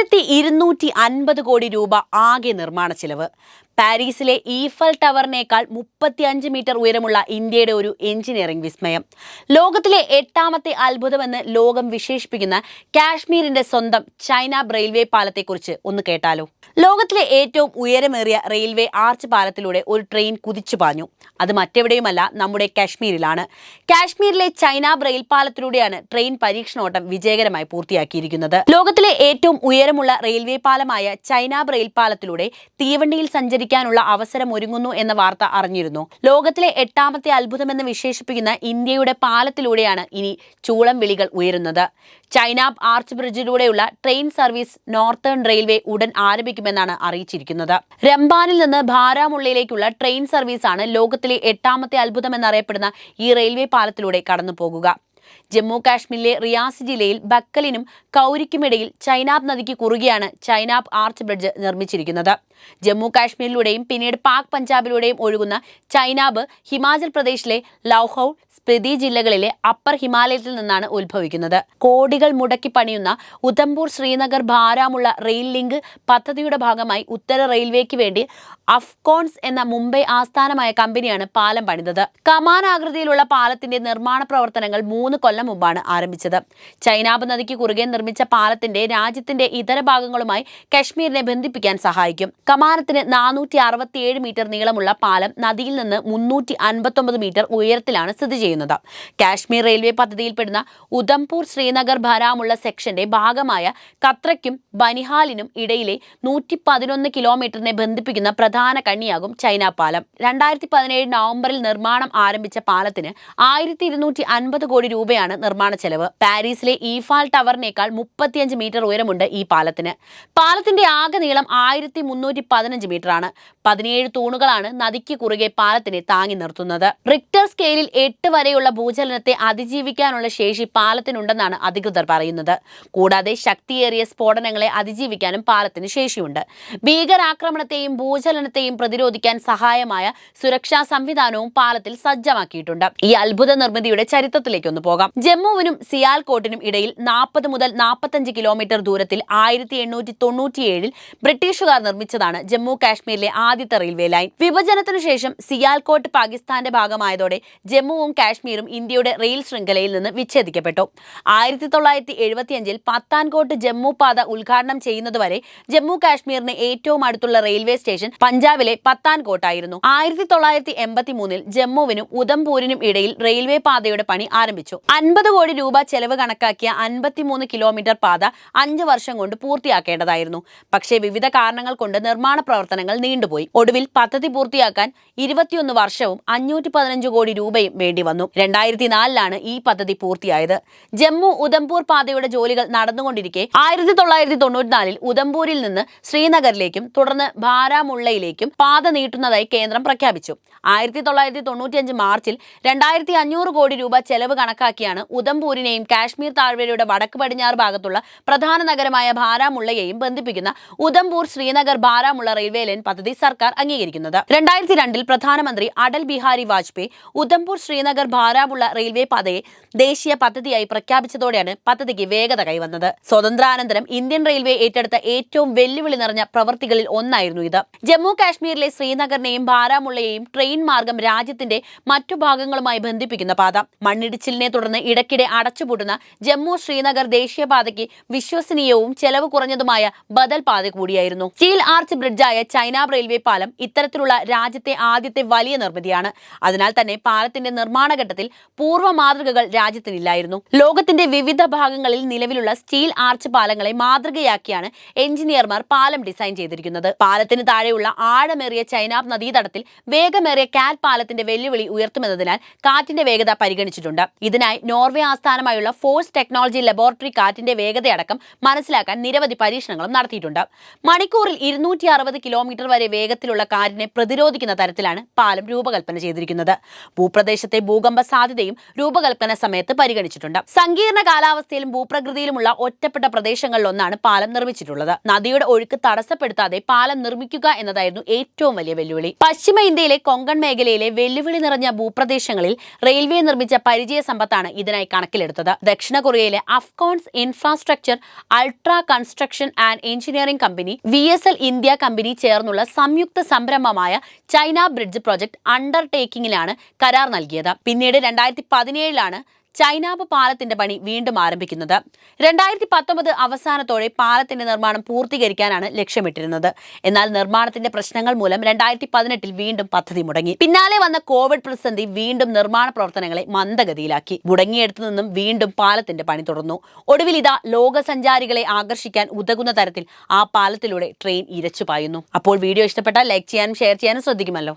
ആയിരത്തി ഇരുന്നൂറ്റി അൻപത് കോടി രൂപ ആകെ നിർമ്മാണ ചിലവ് പാരീസിലെ ഈഫൽ ടവറിനേക്കാൾ മുപ്പത്തിയഞ്ച് മീറ്റർ ഉയരമുള്ള ഇന്ത്യയുടെ ഒരു എഞ്ചിനീയറിംഗ് വിസ്മയം. ലോകത്തിലെ എട്ടാമത്തെ അത്ഭുതമെന്ന് ലോകം വിശേഷിപ്പിക്കുന്ന കാശ്മീരിന്റെ സ്വന്തം ചൈന റെയിൽവേ പാലത്തെക്കുറിച്ച് ഒന്ന് കേട്ടാലോ? ലോകത്തിലെ ഏറ്റവും ഉയരമേറിയ റെയിൽവേ ആർച്ച് പാലത്തിലൂടെ ഒരു ട്രെയിൻ കുതിച്ചു പാഞ്ഞു. അത് മറ്റെവിടെയുമല്ല നമ്മുടെ കാശ്മീരിലാണ്. കാശ്മീരിലെ ചൈന റെയിൽ പാലത്തിലൂടെയാണ് ട്രെയിൻ പരീക്ഷണോട്ടം വിജയകരമായി പൂർത്തിയാക്കിയിരിക്കുന്നത്. ലോകത്തിലെ ഏറ്റവും ഉയരമുള്ള റെയിൽവേ പാലമായ ചൈന റെയിൽ പാലത്തിലൂടെ തീവണ്ടിയിൽ സഞ്ചരിക്കാനുള്ള അവസരം ഒരുങ്ങുന്നു എന്ന വാർത്ത അറിഞ്ഞിരുന്നു. ലോകത്തിലെ എട്ടാമത്തെ അത്ഭുതമെന്ന് വിശേഷിപ്പിക്കുന്ന ഇന്ത്യയുടെ പാലത്തിലൂടെയാണ് ഇനി ചൂളം വിളികൾ ഉയരുന്നത്. ചൈന ആർച്ച് ബ്രിഡ്ജിലൂടെയുള്ള ട്രെയിൻ സർവീസ് നോർത്തേൺ റെയിൽവേ ഉടൻ ആരംഭിക്കുമെന്നാണ് അറിയിച്ചിരിക്കുന്നത്. രംബാനിൽ നിന്ന് ഭാരാമുള്ളയിലേക്കുള്ള ട്രെയിൻ സർവീസാണ് ലോകത്തിലെ എട്ടാമത്തെ അത്ഭുതം എന്നറിയപ്പെടുന്ന ഈ റെയിൽവേ പാലത്തിലൂടെ കടന്നു പോകുക ജമ്മു കാശ്മീരിലെ റിയാസ് ജില്ലയിൽ ബക്കലിനും കൗരിക്കുമിടയിൽ ചൈനാബ് നദിക്ക് കുറുകെയാണ് ചൈനാബ് ആർച്ച് ബ്രിഡ്ജ് നിർമ്മിച്ചിരിക്കുന്നത്. ജമ്മു കാശ്മീരിലൂടെയും പിന്നീട് പാക് പഞ്ചാബിലൂടെയും ഒഴുകുന്ന ചൈനാബ് ഹിമാചൽ പ്രദേശിലെ ലൗഹൌ സ്പിതി ജില്ലകളിലെ അപ്പർ ഹിമാലയത്തിൽ നിന്നാണ് ഉത്ഭവിക്കുന്നത്. കോടികൾ മുടക്കി പണിയുന്ന ഉധംപൂർ ശ്രീനഗർ ഭാരാമുള്ള റെയിൽ ലിങ്ക് പദ്ധതിയുടെ ഭാഗമായി ഉത്തര റെയിൽവേക്ക് വേണ്ടി അഫ്കോൺസ് എന്ന മുംബൈ ആസ്ഥാനമായ കമ്പനിയാണ് പാലം പണിതത്. കമാൻ ആകൃതിയിലുള്ള പാലത്തിന്റെ നിർമ്മാണ പ്രവർത്തനങ്ങൾ മൂന്ന് കൊല്ലം മുമ്പാണ് ആരംഭിച്ചത്. ചൈനാബ് നദിക്ക് കുറുകെ നിർമ്മിച്ച പാലത്തിന്റെ രാജ്യത്തിന്റെ ഇതര ഭാഗങ്ങളുമായി കശ്മീരിനെ ബന്ധിപ്പിക്കാൻ സഹായിക്കും. കമാനത്തിന് നാനൂറ്റി അറുപത്തിയേഴ് മീറ്റർ നീളമുള്ള പാലം നദിയിൽ നിന്ന് മുന്നൂറ്റി അൻപത്തൊമ്പത് മീറ്റർ ഉയരത്തിലാണ് സ്ഥിതി ചെയ്യുന്നത്. കാശ്മീർ റെയിൽവേ പദ്ധതിയിൽപ്പെടുന്ന ഉധംപൂർ ശ്രീനഗർ ഭാരാമുള്ള സെക്ഷന്റെ ഭാഗമായ കത്രയ്ക്കും ബനിഹാലിനും ഇടയിലെ നൂറ്റി പതിനൊന്ന് കിലോമീറ്ററിനെ ബന്ധിപ്പിക്കുന്ന പ്രധാന കണ്ണിയാകും ചൈന പാലം. രണ്ടായിരത്തി പതിനേഴ് നവംബറിൽ നിർമ്മാണം ആരംഭിച്ച പാലത്തിന് ആയിരത്തി ഇരുന്നൂറ്റി അൻപത് കോടി രൂപയാണ് നിർമ്മാണ ചെലവ്. പാരീസിലെ ഈഫാൽ ടവറിനേക്കാൾ മുപ്പത്തിയഞ്ച് മീറ്റർ ഉയരമുണ്ട് ഈ പാലത്തിന്. പാലത്തിന്റെ ആകെ നീളം ആയിരത്തി മുന്നൂറ്റി പതിനഞ്ച് മീറ്റർ ആണ് പതിനേഴ് തൂണുകളാണ് നദിക്ക് കുറുകെ പാലത്തിനെ താങ്ങി നിർത്തുന്നത്. റിക്ടർ സ്കെയിലിൽ എട്ട് വരെയുള്ള ഭൂചലനത്തെ അതിജീവിക്കാനുള്ള ശേഷി പാലത്തിനുണ്ടെന്നാണ് അധികൃതർ പറയുന്നത്. കൂടാതെ ശക്തിയേറിയ സ്ഫോടനങ്ങളെ അതിജീവിക്കാനും പാലത്തിന് ശേഷിയുണ്ട്. ഭീകരാക്രമണത്തെയും ഭൂചലനത്തെയും പ്രതിരോധിക്കാൻ സഹായമായ സുരക്ഷാ സംവിധാനവും പാലത്തിൽ സജ്ജമാക്കിയിട്ടുണ്ട്. ഈ അത്ഭുത നിർമ്മിതിയുടെ ചരിത്രത്തിലേക്ക് ഒന്ന് പോകാം. ജമ്മുവിനും സിയാൽകോട്ടിനും ഇടയിൽ നാൽപ്പത് മുതൽ നാൽപ്പത്തഞ്ച് കിലോമീറ്റർ ദൂരത്തിൽ ആയിരത്തി എണ്ണൂറ്റി തൊണ്ണൂറ്റിയേഴിൽ ബ്രിട്ടീഷുകാർ നിർമ്മിച്ചതാണ് ജമ്മു കാശ്മീരിലെ ആദ്യത്തെ റെയിൽവേ ലൈൻ. വിഭജനത്തിനു ശേഷം സിയാൽകോട്ട് പാകിസ്ഥാന്റെ ഭാഗമായതോടെ ജമ്മുവും കാശ്മീരും ഇന്ത്യയുടെ റെയിൽ ശൃംഖലയിൽ നിന്ന് വിച്ഛേദിക്കപ്പെട്ടു. ആയിരത്തി തൊള്ളായിരത്തി എഴുപത്തിയഞ്ചിൽ പത്താൻകോട്ട് ജമ്മു പാത ഉദ്ഘാടനം ചെയ്യുന്നതുവരെ ജമ്മു കാശ്മീരിന് ഏറ്റവും അടുത്തുള്ള റെയിൽവേ സ്റ്റേഷൻ പഞ്ചാബിലെ പത്താൻകോട്ടായിരുന്നു. ആയിരത്തി തൊള്ളായിരത്തി എൺപത്തി മൂന്നിൽ ജമ്മുവിനും ഉദംപൂരിനും ഇടയിൽ റെയിൽവേ പാതയുടെ പണി ആരംഭിച്ചു. അൻപത് കോടി രൂപ ചെലവ് കണക്കാക്കിയ അൻപത്തിമൂന്ന് കിലോമീറ്റർ പാത അഞ്ച് വർഷം കൊണ്ട് പൂർത്തിയാക്കേണ്ടതായിരുന്നു. പക്ഷേ വിവിധ കാരണങ്ങൾ കൊണ്ട് നിർമ്മാണ പ്രവർത്തനങ്ങൾ നീണ്ടുപോയി. ഒടുവിൽ പദ്ധതി പൂർത്തിയാക്കാൻ ഇരുപത്തിയൊന്ന് വർഷവും അഞ്ഞൂറ്റി പതിനഞ്ച് കോടി രൂപയും വേണ്ടി വന്നു രണ്ടായിരത്തി നാലിലാണ് ഈ പദ്ധതി പൂർത്തിയായത്. ജമ്മു ഉദംപൂർ പാതയുടെ ജോലികൾ നടന്നുകൊണ്ടിരിക്കെ ആയിരത്തി തൊള്ളായിരത്തി തൊണ്ണൂറ്റിനാലിൽ ഉദംപൂരിൽ നിന്ന് ശ്രീനഗറിലേക്കും തുടർന്ന് ബാരാമുള്ളയിലേക്കും പാത നീട്ടുന്നതായി കേന്ദ്രം പ്രഖ്യാപിച്ചു. ആയിരത്തി തൊള്ളായിരത്തി തൊണ്ണൂറ്റിയഞ്ച് മാർച്ചിൽ രണ്ടായിരത്തി അഞ്ഞൂറ് കോടി രൂപ ചെലവ് കണക്കാക്കിയാണ് ഉദംപൂരിനെയും കാശ്മീർ താഴ്വരയുടെ വടക്ക് പടിഞ്ഞാറ് ഭാഗത്തുള്ള പ്രധാന നഗരമായ ഭാരാമുള്ളയെയും ബന്ധിപ്പിക്കുന്ന ഉദംപൂർ ശ്രീനഗർ ഭാരാമുള്ള റെയിൽവേ ലൈൻ പദ്ധതി സർക്കാർ അംഗീകരിക്കുന്നത്. രണ്ടായിരത്തി രണ്ടിൽ പ്രധാനമന്ത്രി അടൽ ബിഹാരി വാജ്പേയി ഉദംപൂർ ശ്രീനഗർ ഭാരാമുള്ള റെയിൽവേ പാതയെ ദേശീയ പദ്ധതിയായി പ്രഖ്യാപിച്ചതോടെയാണ് പദ്ധതിക്ക് വേഗത കൈവന്നത്. സ്വതന്ത്രാനന്തരം ഇന്ത്യൻ റെയിൽവേ ഏറ്റെടുത്ത ഏറ്റവും വെല്ലുവിളി നിറഞ്ഞ പ്രവൃത്തികളിൽ ഒന്നായിരുന്നു ഇത്. ജമ്മു കാശ്മീരിലെ ശ്രീനഗറിനെയും ബാരാമുള്ളയെയും ട്രെയിൻ മാർഗം രാജ്യത്തിന്റെ മറ്റു ഭാഗങ്ങളുമായി ബന്ധിപ്പിക്കുന്ന പാത. മണ്ണിടിച്ചിലിനെ തുടർന്ന് ഇടയ്ക്കിടെ അടച്ചുപൂട്ടുന്ന ജമ്മു ശ്രീനഗർ ദേശീയപാതയ്ക്ക് വിശ്വസനീയവും ചെലവ് കുറഞ്ഞതുമായ ബദൽ പാത കൂടിയായിരുന്നു. സ്റ്റീൽ ആർച്ച് ബ്രിഡ്ജായ ചൈന റെയിൽവേ പാലം ഇത്തരത്തിലുള്ള രാജ്യത്തെ ആദ്യത്തെ വലിയ നിർമ്മിതിയാണ്. അതിനാൽ തന്നെ പാലത്തിന്റെ നിർമ്മാണ ഘട്ടത്തിൽ പൂർവ മാതൃകകൾ രാജ്യത്തിനില്ലായിരുന്നു. ലോകത്തിന്റെ വിവിധ ഭാഗങ്ങളിൽ നിലവിലുള്ള സ്റ്റീൽ ആർച്ച് പാലങ്ങളെ മാതൃകയാക്കിയാണ് എഞ്ചിനീയർമാർ പാലം ഡിസൈൻ ചെയ്തിരിക്കുന്നത്. പാലത്തിന് താഴെയുള്ള ആഴമേറിയ ചൈനാബ് നദീതടത്തിൽ വേഗമേറിയ കാൽ പാലത്തിന്റെ വെല്ലുവിളി ഉയർത്തുമെന്നതിനാൽ കാറ്റിന്റെ വേഗത പരിഗണിച്ചിട്ടുണ്ട്. ഇതിനായി നോർവേ ആസ്ഥാനമായുള്ള ഫോഴ്സ് ടെക്നോളജി ലബോറട്ടറി കാറ്റിന്റെ വേഗതയടക്കം മനസ്സിലാക്കാൻ നിരവധി പരീക്ഷണങ്ങളും നടത്തിയിട്ടുണ്ട്. മണിക്കൂറിൽ ഇരുന്നൂറ്റി അറുപത് കിലോമീറ്റർ വരെ വേഗത്തിലുള്ള കാറ്റിനെ പ്രതിരോധിക്കുന്ന തരത്തിലാണ് പാലം രൂപകൽപ്പന ചെയ്തിരിക്കുന്നത്. ഭൂപ്രദേശത്തെ ഭൂകമ്പ സാധ്യതയും രൂപകൽപ്പന സമയത്ത് പരിഗണിച്ചിട്ടുണ്ട്. സങ്കീർണ കാലാവസ്ഥയിലും ഭൂപ്രകൃതിയിലുമുള്ള ഒറ്റപ്പെട്ട പ്രദേശങ്ങളിലൊന്നാണ് പാലം നിർമ്മിച്ചിട്ടുള്ളത്. നദിയുടെ ഒഴുക്ക് തടസ്സപ്പെടുത്താതെ പാലം നിർമ്മിക്കുക എന്നതായിരുന്നു എന്നതായിരുന്നു ഏറ്റവും വലിയ വെല്ലുവിളി. പശ്ചിമ ഇന്ത്യയിലെ കൊങ്കൺ മേഖലയിലെ വെല്ലുവിളി നിറഞ്ഞ ഭൂപ്രദേശങ്ങളിൽ റെയിൽവേ നിർമ്മിച്ച പരിചയ സമ്പത്താണ് ഇതിനായി കണക്കിലെടുത്തത്. ദക്ഷിണ കൊറിയയിലെ Afcons infrastructure ultra construction and engineering company V India company ചേർന്നുള്ള സംയുക്ത സംരംഭമായ ചൈന ബ്രിഡ്ജ് പ്രോജക്ട് അണ്ടർടേക്കിംഗിലാണ് കരാർ നൽകിയത്. പിന്നീട് രണ്ടായിരത്തി പതിനേഴിലാണ് ചൈനാബ് പാലത്തിന്റെ പണി വീണ്ടും ആരംഭിക്കുന്നത്. രണ്ടായിരത്തി പത്തൊമ്പത് അവസാനത്തോടെ പാലത്തിന്റെ നിർമ്മാണം പൂർത്തീകരിക്കാനാണ് ലക്ഷ്യമിട്ടിരുന്നത്. എന്നാൽ നിർമ്മാണത്തിന്റെ പ്രശ്നങ്ങൾ മൂലം രണ്ടായിരത്തി പതിനെട്ടിൽ വീണ്ടും പദ്ധതി മുടങ്ങി. പിന്നാലെ വന്ന കോവിഡ് പ്രതിസന്ധി വീണ്ടും നിർമ്മാണ പ്രവർത്തനങ്ങളെ മന്ദഗതിയിലാക്കി. മുടങ്ങിയെടുത്തു നിന്നും വീണ്ടും പാലത്തിന്റെ പണി തുടർന്നു. ഒടുവിൽ ഇതാ ലോകസഞ്ചാരികളെ ആകർഷിക്കാൻ ഉതകുന്ന തരത്തിൽ ആ പാലത്തിലൂടെ ട്രെയിൻ ഇരച്ചു പായുന്നു. അപ്പോൾ വീഡിയോ ഇഷ്ടപ്പെട്ടാൽ ലൈക്ക് ചെയ്യാനും ഷെയർ ചെയ്യാനും ശ്രദ്ധിക്കുമല്ലോ.